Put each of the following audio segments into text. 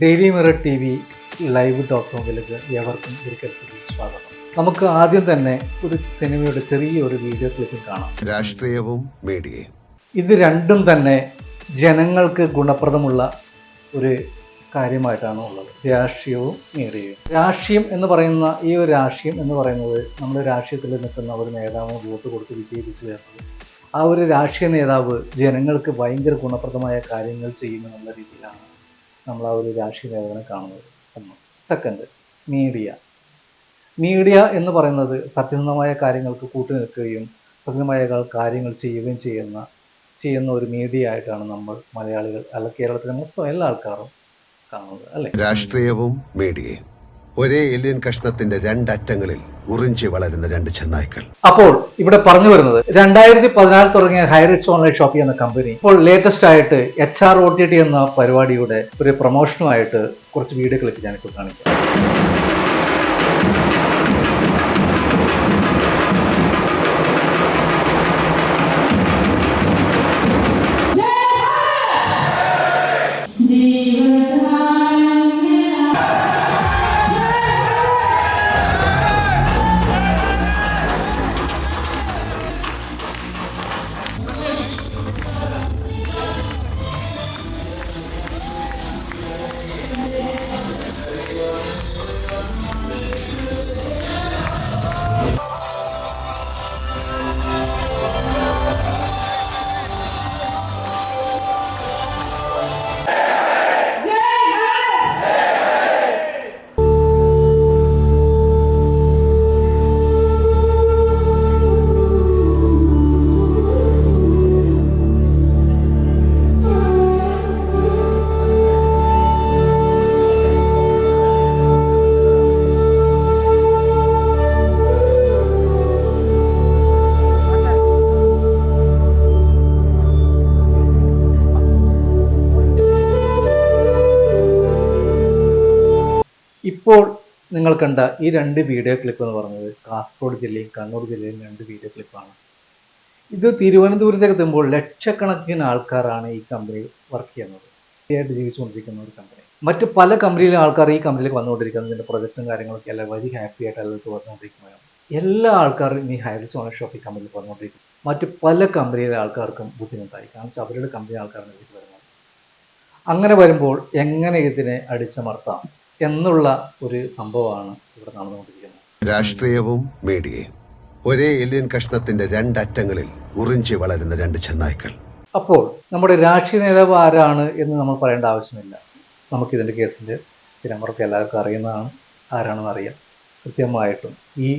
Daily Mirror T V live dot കോമിലേക്ക് ഏവർക്കും ഒരിക്കൽ കൂടി സ്വാഗതം. നമുക്ക് ആദ്യം തന്നെ ഒരു സിനിമയുടെ ചെറിയൊരു വീഡിയോ ക്ലിപ്പിൽ കാണാം. രാഷ്ട്രീയവും മീഡിയയും. ഇത് രണ്ടും തന്നെ ജനങ്ങൾക്ക് ഗുണപ്രദമുള്ള ഒരു കാര്യമായിട്ടാണ് ഉള്ളത്. രാഷ്ട്രീയവും മീഡിയയും. രാഷ്ട്രീയം എന്ന് പറയുന്ന ഈ ഒരു രാഷ്ട്രീയം എന്ന് പറയുന്നത് നമ്മൾ രാഷ്ട്രീയത്തിൽ നിൽക്കുന്ന ഒരു നേതാവ് വോട്ട് കൊടുത്ത് വിജയിപ്പിച്ചു വരുന്നത് ആ ഒരു രാഷ്ട്രീയ നേതാവ് ജനങ്ങൾക്ക് ഭയങ്കര ഗുണപ്രദമായ കാര്യങ്ങൾ ചെയ്യുമെന്നുള്ള രീതിയിലാണ്. നമ്മൾ ആ ഒരു രാഷ്ട്രീയ നേതാവിനെ കാണുന്നത്. ഒന്ന്. സെക്കൻഡ് മീഡിയ മീഡിയ എന്ന് പറയുന്നത് സത്യസന്ധമായ കാര്യങ്ങൾക്ക് കൂട്ടുനിൽക്കുകയും സത്യമായ കാര്യങ്ങൾ ചെയ്യുകയും ചെയ്യുന്ന ചെയ്യുന്ന ഒരു മീഡിയ ആയിട്ടാണ് നമ്മൾ മലയാളികൾ അല്ല കേരളത്തിലെ മൊത്തം എല്ലാ ആൾക്കാരും കാണുന്നത് അല്ലെ? രാഷ്ട്രീയവും മീഡിയയും ഒരേ എല്ലിൻ കഷ്ണത്തിന്റെ രണ്ടറ്റങ്ങളിൽ ഉറിഞ്ചി വളരുന്ന രണ്ട് ചെന്നായ്ക്കൾ. അപ്പോൾ ഇവിടെ പറഞ്ഞു വരുന്നത് രണ്ടായിരത്തി പതിനാല് തുടങ്ങിയ ഹൈറിച്ച് ഓൺലൈൻ ഷോപ്പിംഗ് എന്ന കമ്പനി ഇപ്പോൾ ലേറ്റസ്റ്റ് ആയിട്ട് H R O T T എന്ന പരിപാടിയുടെ ഒരു പ്രൊമോഷനുമായിട്ട് കുറച്ച് വീഡിയോ ക്ലിപ്പ് ഞാനിപ്പോൾ കാണിക്കാം. നിങ്ങൾ കണ്ട ഈ രണ്ട് വീഡിയോ ക്ലിപ്പ് എന്ന് പറഞ്ഞത് കാസർഗോഡ് ജില്ലയും കണ്ണൂർ ജില്ലയും രണ്ട് വീഡിയോ ക്ലിപ്പാണ് ഇത് തിരുവനന്തപുരത്തേക്ക് എത്തുമ്പോൾ ലക്ഷക്കണക്കിന് ആൾക്കാരാണ് ഈ കമ്പനി വർക്ക് ചെയ്യുന്നത്. ആയിട്ട് ജീവിച്ചുകൊണ്ടിരിക്കുന്ന ഒരു കമ്പനി മറ്റ് പല കമ്പനിയിലെ ആൾക്കാർ ഈ കമ്പനിയിലേക്ക് വന്നുകൊണ്ടിരിക്കുന്നത് ഇതിന്റെ പ്രൊജക്റ്റും കാര്യങ്ങളൊക്കെ അല്ല വലിയ ഹാപ്പി ആയിട്ട് അതിലേക്ക് വന്നുകൊണ്ടിരിക്കുകയാണ് എല്ലാ ആൾക്കാരും ഈ ഹൈറിച്ച് ഓണർ ഈ കമ്പനിയിൽ വന്നുകൊണ്ടിരിക്കും. മറ്റ് പല കമ്പനിയിലെ ആൾക്കാർക്കും ബുദ്ധിമുട്ടായി. കാരണം അവരുടെ കമ്പനി ഇതിലേക്ക് വരുന്നത്. അങ്ങനെ വരുമ്പോൾ എങ്ങനെ ഇതിനെ അടിച്ചമർത്താം? എന്നുള്ള ഒരു സംഭവമാണ് ഇവിടെ നടന്നുകൊണ്ടിരിക്കുന്നത്. രാഷ്ട്രീയവും മീഡിയയും. ഒരേ ഏലിയൻ കഷ്ണത്തിന്റെ രണ്ടറ്റങ്ങളിൽ ഉറിഞ്ചി വളരുന്ന രണ്ട് ചെന്നായ്ക്കൾ. അപ്പോൾ നമ്മുടെ രാഷ്ട്രീയ നേതാവ് ആരാണ് എന്ന് നമ്മൾ പറയേണ്ട ആവശ്യമില്ല. നമുക്കിതിന്റെ കേസിന്റെ തിരമുറക്ക് എല്ലാവർക്കും അറിയുന്നതാണ്. ആരാണെന്ന് അറിയാം. കൃത്യമായിട്ടും ഈ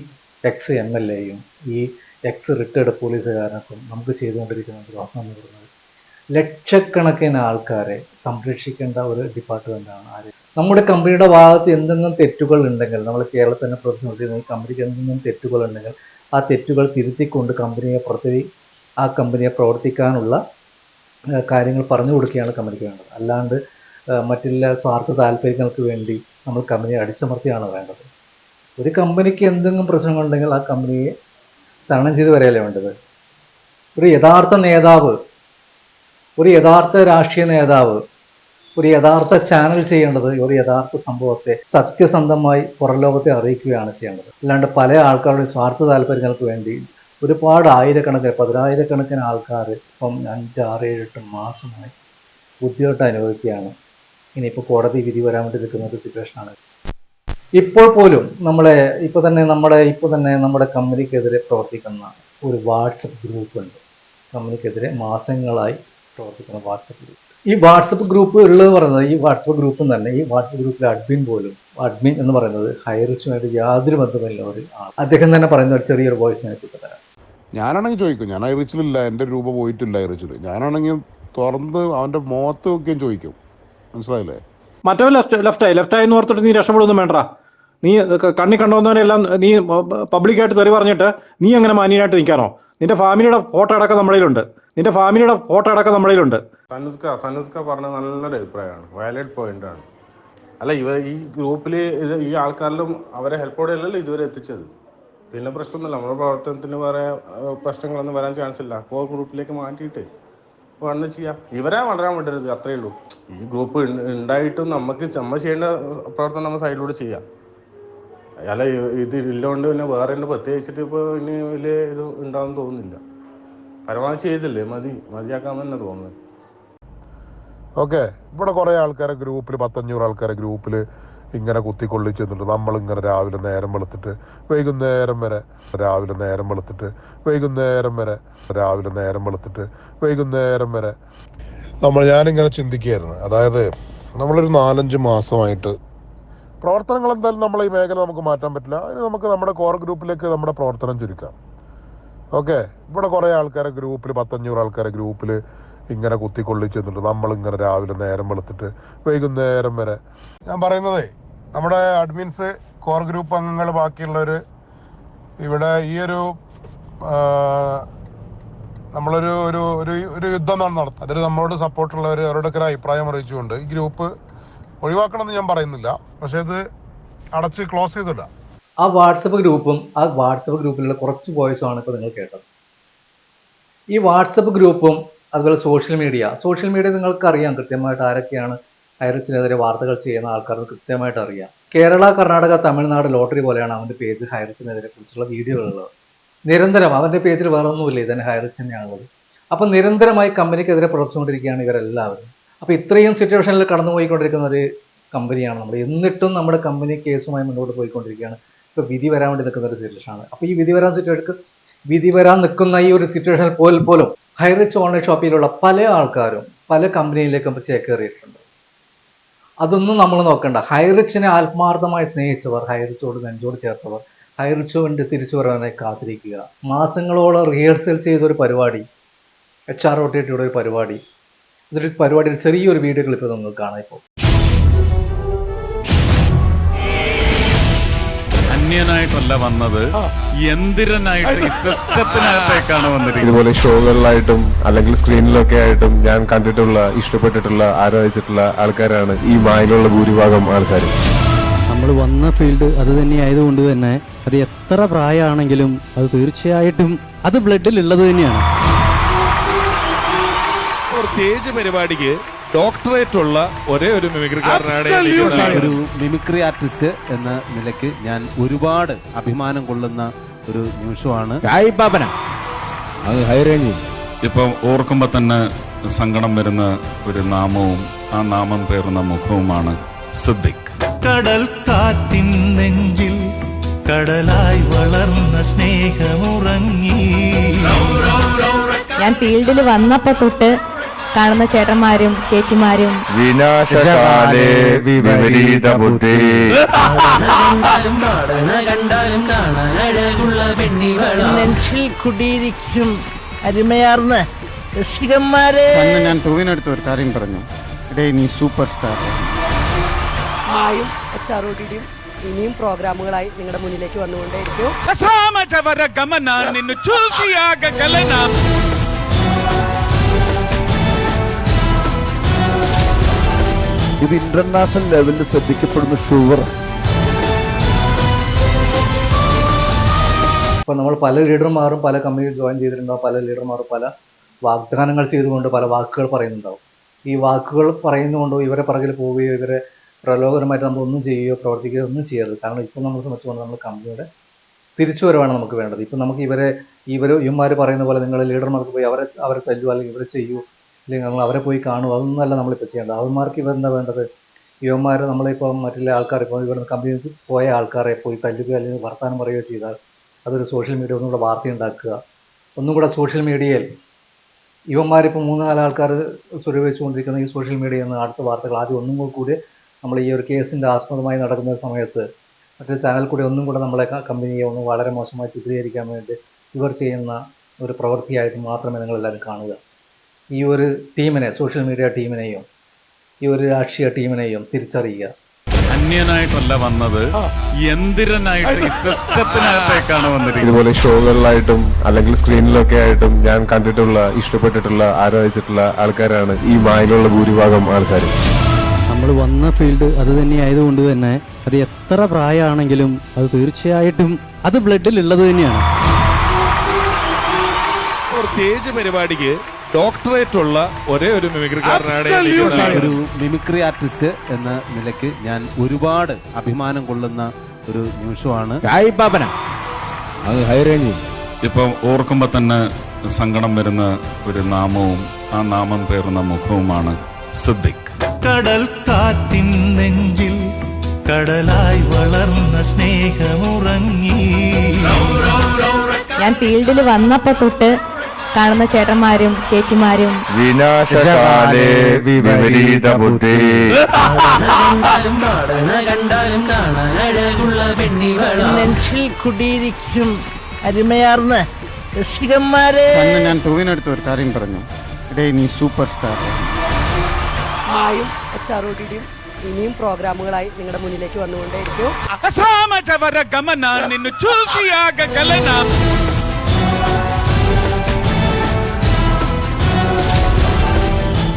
എക്സ് എം എൽ എയും ഈ എക്സ് റിട്ടയർഡ് പോലീസുകാരനൊക്കെ നമുക്ക് ചെയ്തുകൊണ്ടിരിക്കുന്ന ദ്രോഹം എന്ന് പറയുന്നത് ലക്ഷക്കണക്കിന് ആൾക്കാരെ സംരക്ഷിക്കേണ്ട ഒരു ഡിപ്പാർട്ട്മെന്റാണ് ആര്. നമ്മുടെ കമ്പനിയുടെ ഭാഗത്ത് എന്തെങ്കിലും തെറ്റുകൾ ഉണ്ടെങ്കിൽ നമ്മൾ കേരളത്തിൽ തന്നെ ഈ കമ്പനിക്ക് എന്തെങ്കിലും തെറ്റുകൾ ഉണ്ടെങ്കിൽ ആ തെറ്റുകൾ തിരുത്തിക്കൊണ്ട് കമ്പനിയെ പ്രതി ആ കമ്പനിയെ പ്രവർത്തിക്കാനുള്ള കാര്യങ്ങൾ പറഞ്ഞു കൊടുക്കുകയാണ് കമ്പനിക്ക് വേണ്ടത്. അല്ലാണ്ട് മറ്റുള്ള സ്വാർത്ഥ താല്പര്യങ്ങൾക്ക് വേണ്ടി നമ്മൾ കമ്പനിയെ അടിച്ചമർത്തിയാണ് വേണ്ടത്. ഒരു കമ്പനിക്ക് എന്തെങ്കിലും പ്രശ്നങ്ങളുണ്ടെങ്കിൽ ആ കമ്പനിയെ തരണം ചെയ്ത് വരെയല്ലേ വേണ്ടത്. ഒരു യഥാർത്ഥ നേതാവ് ഒരു യഥാർത്ഥ രാഷ്ട്രീയ നേതാവ് ഒരു യഥാർത്ഥ ചാനൽ ചെയ്യേണ്ടത് ഒരു യഥാർത്ഥ സംഭവത്തെ സത്യസന്ധമായി പുറംലോകത്തെ അറിയിക്കുകയാണ് ചെയ്യേണ്ടത്. അല്ലാണ്ട് പല ആൾക്കാരുടെ സ്വാർത്ഥ താല്പര്യങ്ങൾക്ക് വേണ്ടി ഒരുപാട് ആയിരക്കണക്കിന് പതിനായിരക്കണക്കിന് ആൾക്കാർ ഇപ്പം അഞ്ച് ആറ് ഏഴ് എട്ട് മാസമായി ബുദ്ധിമുട്ട് അനുഭവിക്കുകയാണ്. ഇനിയിപ്പോൾ കോടതി വിധി വരാൻ വേണ്ടി നിൽക്കുന്ന ഒരു സിറ്റുവേഷനാണ് ഇപ്പോൾ പോലും നമ്മളെ ഇപ്പോൾ തന്നെ നമ്മുടെ ഇപ്പോൾ തന്നെ നമ്മുടെ കമ്പനിക്കെതിരെ പ്രവർത്തിക്കുന്ന ഒരു വാട്സപ്പ് ഗ്രൂപ്പ് ഉണ്ട്. കമ്പനിക്കെതിരെ മാസങ്ങളായി പ്രവർത്തിക്കുന്ന വാട്സപ്പ് ഗ്രൂപ്പ്. ഈ വാട്സപ്പ് ഗ്രൂപ്പ് ഉള്ളത് പറയുന്നത് ഈ വാട്സപ്പ് ഗ്രൂപ്പ് തന്നെ ഈ വാട്സപ്പ് ഗ്രൂപ്പിലെ അഡ്മിൻ പോലും അഡ്മിൻ എന്ന് പറയുന്നത് ഹൈറിച്ചുമായിട്ട് യാതൊരു ബന്ധമില്ല ഒരു ആൾ അദ്ദേഹം തന്നെ പറയുന്ന ഒരു ചെറിയൊരു വോയിസ് ഞാൻ തരാം. ഞാനാണെങ്കിൽ ചോദിക്കും ഞാൻ ഹൈറിച്ചിലില്ല എന്റെ രൂപ പോയിട്ടില്ല ഹൈറിച്ചിൽ ഞാനാണെങ്കിൽ തുറന്ന് അവന്റെ മുഖത്ത് നോക്കിയും ചോദിക്കും. മനസ്സിലായില്ലേ? മറ്റവൻ ലെഫ്റ്റ് ലെഫ്റ്റായി ലെഫ്റ്റായി എന്ന് ഓർത്തിട്ട് നീ രക്ഷപ്പെടുന്നു വേണ്ട നീ കണ്ണി കണ്ടുവന്നവനെല്ലാം നീ പബ്ലിക്കായിട്ട് തെറി പറഞ്ഞിട്ട് നീ അങ്ങനെ മാന്യനായിട്ട് നിൽക്കാനോ? നിന്റെ ഫാമിലിയുടെ ഫോട്ടോ അടക്കം നമ്മളിലുണ്ട് നിന്റെ ഫാമിലിയുടെ ഫോട്ടോ അടക്കം നമ്മളിലുണ്ട് പറഞ്ഞ നല്ലൊരു അഭിപ്രായമാണ്. വാലിഡ് പോയിന്റ് ആണ്. അല്ല ഇവ ഈ ഗ്രൂപ്പിൽ ഈ ആൾക്കാരിലും അവരെ ഹെൽപ്പോടെ അല്ലല്ലോ ഇതുവരെ എത്തിച്ചത്. പിന്നെ പ്രശ്നമൊന്നുമില്ല. നമ്മുടെ പ്രവർത്തനത്തിന് വേറെ പ്രശ്നങ്ങളൊന്നും വരാൻ ചാൻസ് ഇല്ല. അപ്പോൾ ഗ്രൂപ്പിലേക്ക് മാറ്റിയിട്ട് വന്ന് ചെയ്യാം. ഇവരെ വളരാൻ വിടരുത്. അത്രയേ ഉള്ളൂ. ഈ ഗ്രൂപ്പ് ഉണ്ടായിട്ടും നമുക്ക് നമ്മൾ ചെയ്യേണ്ട പ്രവർത്തനം നമ്മൾ സൈഡിലൂടെ ചെയ്യാം. അല്ല ഇത് ഇല്ലോണ്ട് പിന്നെ വേറെ ഉണ്ട് പ്രത്യേകിച്ചിട്ട് ഇപ്പോൾ ഇനി വലിയ ഇത് ഉണ്ടാവും തോന്നുന്നില്ല. പരമാവധി ചെയ്തില്ലേ? മതി. മതിയാക്കാൻ തന്നെ തോന്നുന്നത് ഓക്കെ. ഇവിടെ കുറേ ആൾക്കാരെ ഗ്രൂപ്പിൽ പത്തഞ്ഞൂറ് ആൾക്കാരെ ഗ്രൂപ്പിൽ ഇങ്ങനെ കുത്തിക്കൊള്ളിച്ചെന്നിട്ട് നമ്മളിങ്ങനെ രാവിലെ നേരം വെളുത്തിട്ട് വൈകുന്നേരം വരെ രാവിലെ നേരം വെളുത്തിട്ട് വൈകുന്നേരം വരെ രാവിലെ നേരം വെളുത്തിട്ട് വൈകുന്നേരം വരെ. നമ്മൾ ഞാനിങ്ങനെ ചിന്തിക്കുകയായിരുന്നു. അതായത് നമ്മളൊരു നാലഞ്ച് മാസമായിട്ട് പ്രവർത്തനങ്ങൾ എന്തായാലും നമ്മൾ ഈ മേഖല നമുക്ക് മാറ്റാൻ പറ്റില്ല. അതിന് നമുക്ക് നമ്മുടെ കോർ ഗ്രൂപ്പിലേക്ക് നമ്മുടെ പ്രവർത്തനം ചുരുക്കാം. ഓക്കെ ഇവിടെ കുറേ ആൾക്കാരെ ഗ്രൂപ്പിൽ പത്തഞ്ഞൂറ് ആൾക്കാരെ ഗ്രൂപ്പിൽ ഇങ്ങനെ കുത്തിക്കൊള്ളിച്ച് നിന്നിട്ട് നമ്മളിങ്ങനെ രാവിലെ നേരം വെളുത്തിട്ട് വൈകുന്നേരം വരെ. ഞാൻ പറയുന്നതേ നമ്മുടെ അഡ്മിൻസ് കോർ ഗ്രൂപ്പ് അംഗങ്ങൾ ബാക്കിയുള്ളവർ ഇവിടെ ഈ ഒരു നമ്മളൊരു ഒരു ഒരു ഒരു യുദ്ധം നട- നടത്തുന്നത് അതിൽ നമ്മളോട് സപ്പോർട്ടുള്ളവർ അവരുടെയൊക്കെ ഒരു അഭിപ്രായം അറിയിച്ചുകൊണ്ട് ഈ ഗ്രൂപ്പ് ഒഴിവാക്കണമെന്ന് ഞാൻ പറയുന്നില്ല. പക്ഷെ ഇത് അടച്ച് ക്ലോസ് ചെയ്തില്ല ആ വാട്സപ്പ് ഗ്രൂപ്പും ആ വാട്സപ്പ് ഗ്രൂപ്പിലുള്ള കുറച്ച് വോയിസും ആണ് ഇപ്പോൾ നിങ്ങൾ കേട്ടത്. ഈ വാട്സപ്പ് ഗ്രൂപ്പും അതുപോലെ സോഷ്യൽ മീഡിയ സോഷ്യൽ മീഡിയ നിങ്ങൾക്ക് അറിയാം കൃത്യമായിട്ട് ആരൊക്കെയാണ് ഹൈറിച്ചിനെതിരെ വാർത്തകൾ ചെയ്യുന്ന ആൾക്കാർക്ക് കൃത്യമായിട്ട് അറിയാം. കേരള കർണാടക തമിഴ്നാട് ലോട്ടറി പോലെയാണ് അവന്റെ പേജ് ഹൈറിച്ചിനെതിരെ കുറിച്ചുള്ള വീഡിയോകളുള്ളത് നിരന്തരം അവന്റെ പേജിൽ വേറെ ഒന്നുമില്ല ഇതന്നെ ഹയർ തന്നെയാണുള്ളത് അപ്പം നിരന്തരമായി കമ്പനിക്കെതിരെ പ്രവർത്തിച്ചുകൊണ്ടിരിക്കുകയാണ് ഇവരെല്ലാവരും. അപ്പോൾ ഇത്രയും സിറ്റുവേഷനിൽ കടന്നുപോയിക്കൊണ്ടിരിക്കുന്ന ഒരു കമ്പനിയാണ് നമ്മൾ എന്നിട്ടും നമ്മുടെ കമ്പനി കേസുമായി മുന്നോട്ട് പോയിക്കൊണ്ടിരിക്കുകയാണ്. ഇപ്പോൾ വിധി വരാൻ വേണ്ടി നിൽക്കുന്ന ഒരു സിറ്റുവേഷനാണ് അപ്പോൾ ഈ വിധി വരാൻ സിറ്റുവേഷൻ വിധി വരാൻ നിൽക്കുന്ന ഈ ഒരു സിറ്റുവേഷനിൽ പോലും പോലും ഹൈറിച്ച് ഓൺലൈൻ ഷോപ്പിലുള്ള പല ആൾക്കാരും പല കമ്പനിയിലേക്കും ചേക്കേറിയിട്ടുണ്ട്. അതൊന്നും നമ്മൾ നോക്കണ്ട. ഹൈറിച്ചിനെ ആത്മാർത്ഥമായി സ്നേഹിച്ചവർ ഹൈറിച്ചോട് നെഞ്ചോട് ചേർത്തവർ ഹൈറിച്ചു വേണ്ടി തിരിച്ചു വരാനായി കാത്തിരിക്കുക. മാസങ്ങളോളം റിഹേഴ്സൽ ചെയ്തൊരു പരിപാടി എച്ച് ആർ ഒ ടി ടിയുടെ ഒരു പരിപാടി ഇതൊരു പരിപാടിയിൽ ചെറിയൊരു വീഡിയോ ക്ലിപ്പ് നിങ്ങൾക്ക് കാണാം ഇപ്പോൾ. അന്യനായിട്ടല്ല വന്നത് യന്ത്രനായിട്ട് ഈ സിസ്റ്റത്തിനകത്തേക്കാണ് വന്നിരിക്കുന്നത്. ഇതുപോലെ ഷോകളിലായിട്ടും അല്ലെങ്കിൽ സ്ക്രീനിലൊക്കെ ആയിട്ടും ഞാൻ കണ്ടിട്ടുള്ള ഇഷ്ടപ്പെട്ടിട്ടുള്ള ആരാധിച്ചിട്ടുള്ള ആൾക്കാരാണ് ഈ മായിലുള്ള ഭൂരിഭാഗം ആൾക്കാർ നമ്മൾ വന്ന ഫീൽഡ് അത് തന്നെ ആയതുകൊണ്ട് തന്നെ അത് എത്ര പ്രായമാണെങ്കിലും അത് തീർച്ചയായിട്ടും അത് ബ്ലഡിൽ ഉള്ളത് തന്നെയാണ്. സ്റ്റേജ് പരിപാടിക്ക് ഡോക്ടറേറ്റ് ഉള്ള ഒരേ ഒരു മിമിക്രിക്കാരനാണ് ഒരു മിമിക്രി ആർട്ടിസ്റ്റ് എന്ന നിലയ്ക്ക് ഞാൻ ഒരുപാട് അഭിമാനം കൊള്ളുന്ന ഒരു നിമിഷമാണ്. ഇപ്പം ഓർക്കുമ്പോ തന്നെ സങ്കടം വരുന്ന ഒരു നാമവും ആ നാമം പേർന്ന മുഖവുമാണ് സിദ്ദിഖ്. കടൽ കാറ്റിൻ നെഞ്ചിൽ കടലായി വളർന്ന സ്നേഹമുറങ്ങി. ഞാൻ ഫീൽഡിൽ വന്നപ്പോ തൊട്ട് കാണുന്ന ചേട്ടന്മാരും ചേച്ചിമാരും വിനാശകാലേ വിപരീത ബുദ്ധി. നെഞ്ചിൽ കുടിയിരിക്കും അരുമയാർന്ന രസികന്മാരെ. അന്ന് ഞാൻ ടൂവിനടുത്ത് ഒരു കാര്യം പറഞ്ഞു. ഇടേ നീ സൂപ്പർ സ്റ്റാർ മായും എച്ച് ആർ ഇനിയും പ്രോഗ്രാമുകളായി നിങ്ങളുടെ മുന്നിലേക്ക് വന്നുകൊണ്ടേയിരിക്കും. ഇത് ഇന്റർനാഷണൽ ലെവലിൽ ശ്രദ്ധിക്കപ്പെടുന്ന ഷുവർ. ഇപ്പൊ നമ്മൾ പല ലീഡർമാരും പല കമ്പനിയിൽ ജോയിൻ ചെയ്തിട്ടുണ്ടാവും. പല ലീഡർമാരും പല വാഗ്ദാനങ്ങൾ ചെയ്തുകൊണ്ട് പല വാക്കുകൾ പറയുന്നുണ്ടാവും. ഈ വാക്കുകൾ പറയുന്നതുകൊണ്ടോ ഇവരെ പിറകിൽ പോവുകയോ ഇവരെ പ്രലോഭനമായിട്ട് നമ്മൾ ഒന്നും ചെയ്യുകയോ പ്രവർത്തിക്കുകയോ ഒന്നും ചെയ്യരുത്. കാരണം ഇപ്പോൾ നമ്മൾ സംബന്ധിച്ചുകൊണ്ട് നമ്മൾ കമ്പനിയുടെ തിരിച്ചു വരവാണ് നമുക്ക് വേണ്ടത്. ഇപ്പം നമുക്ക് ഇവരെ ഇവർ ഇവന്മാർ പറയുന്ന പോലെ നിങ്ങൾ ലീഡർമാർക്ക് പോയി അവരെ അവരെ തല്ലുക അല്ലെങ്കിൽ ഇവരെ ചെയ്യൂ. അല്ലെങ്കിൽ നമ്മൾ അവരെ പോയി കാണും. അതൊന്നുമല്ല നമ്മളിപ്പോൾ ചെയ്യേണ്ടത്. അവന്മാർക്ക് ഇവരെന്താ വേണ്ടത്? യുവന്മാർ നമ്മളിപ്പോൾ മറ്റുള്ള ആൾക്കാർ ഇപ്പോൾ ഇവിടുന്ന് കമ്പനിക്ക് പോയ ആൾക്കാരെ പോയി തല്ലുകയോ അല്ലെങ്കിൽ വർത്തമാനം പറയുകയോ ചെയ്താൽ അതൊരു സോഷ്യൽ മീഡിയ ഒന്നും കൂടെ വാർത്ത ഉണ്ടാക്കുക. ഒന്നും കൂടെ സോഷ്യൽ മീഡിയയിൽ ഇവന്മാരിപ്പോൾ മൂന്ന് നാല് ആൾക്കാർ സ്വരൂപിച്ചുകൊണ്ടിരിക്കുന്ന ഈ സോഷ്യൽ മീഡിയ എന്ന അടുത്ത വാർത്തകൾ ആദ്യം ഒന്നും കൂടി നമ്മൾ ഈ ഒരു കേസിന്റെ ആസ്പദമായി നടക്കുന്ന സമയത്ത് മറ്റൊരു ചാനൽ കൂടി ഒന്നും കൂടെ നമ്മളെ കമ്പനിയെ ഒന്ന് വളരെ മോശമായി ചിത്രീകരിക്കാൻ വേണ്ടി ഇവർ ചെയ്യുന്ന ഒരു പ്രവൃത്തിയായിട്ട് മാത്രമേ നിങ്ങളെല്ലാവരും കാണുക. ഈ ഒരു ടീമിനെ സോഷ്യൽ മീഡിയ ടീമിനെയും ഈ ഒരു രാഷ്ട്രീയ ടീമിനെയും തിരിച്ചറിയുക. അന്യനായിട്ടല്ല വന്നത് യന്ത്രനായിട്ട് ഈ സിസ്റ്റത്തിനകത്തേക്കാണ് വന്നിരിക്കുന്നത്. ഇതുപോലെ ഷോകളിലായിട്ടും അല്ലെങ്കിൽ സ്ക്രീനിലൊക്കെ ആയിട്ടും ഞാൻ കണ്ടിട്ടുള്ള ഇഷ്ടപ്പെട്ടിട്ടുള്ള ആരാധിച്ചിട്ടുള്ള ആൾക്കാരാണ് ഈ മായിലുള്ള ഭൂരിഭാഗം ആൾക്കാർ നമ്മൾ വന്ന ഫീൽഡ് അത് തന്നെ ആയതുകൊണ്ട് തന്നെ അത് എത്ര പ്രായമാണെങ്കിലും അത് തീർച്ചയായിട്ടും അത് ബ്ലഡിൽ ഉള്ളത് തന്നെയാണ്. സ്റ്റേജ് പരിപാടിക്ക് ഡോക്ടറേറ്റ് ഉള്ള ഒരേ ഒരു മിമിക്രിക്കാരനാണ് ഒരു മിമിക്രി ആർട്ടിസ്റ്റ് എന്ന നിലയ്ക്ക് ഞാൻ ഒരുപാട് അഭിമാനം കൊള്ളുന്ന ഒരു നിമിഷമാണ്. ഇപ്പം ഓർക്കുമ്പോൾ തന്നെ സങ്കടം വരുന്ന ഒരു നാമവും ആ നാമം പേറുന്ന മുഖവുമാണ് സിദ്ദിഖ്. കടൽ കാറ്റിൻ നെഞ്ചിൽ കടലായി വളർന്ന സ്നേഹമുറങ്ങി. ഞാൻ ഫീൽഡിൽ വന്നപ്പോ തൊട്ട് കാണുന്ന ചേട്ടന്മാരും ചേച്ചിമാരും വിനാശകാലേ വിപരീത ബുദ്ധി. നെഞ്ചിൽ കുടിയിരിക്കും അരുമയാർന്ന രസികന്മാരെ. ഞാൻ ടൂവിനടുത്ത് ഒരു കാര്യം പറഞ്ഞു. ഇടേ നീ സൂപ്പർ സ്റ്റാർ. മായും എച്ച് ആർ ഇനിയും പ്രോഗ്രാമുകളായി നിങ്ങളുടെ മുന്നിലേക്ക് വന്നുകൊണ്ടേയിരിക്കും.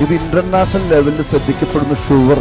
ഇത് ഇന്റർനാഷണൽ ലെവലിൽ ശ്രദ്ധിക്കപ്പെടുന്ന ഷുവർ.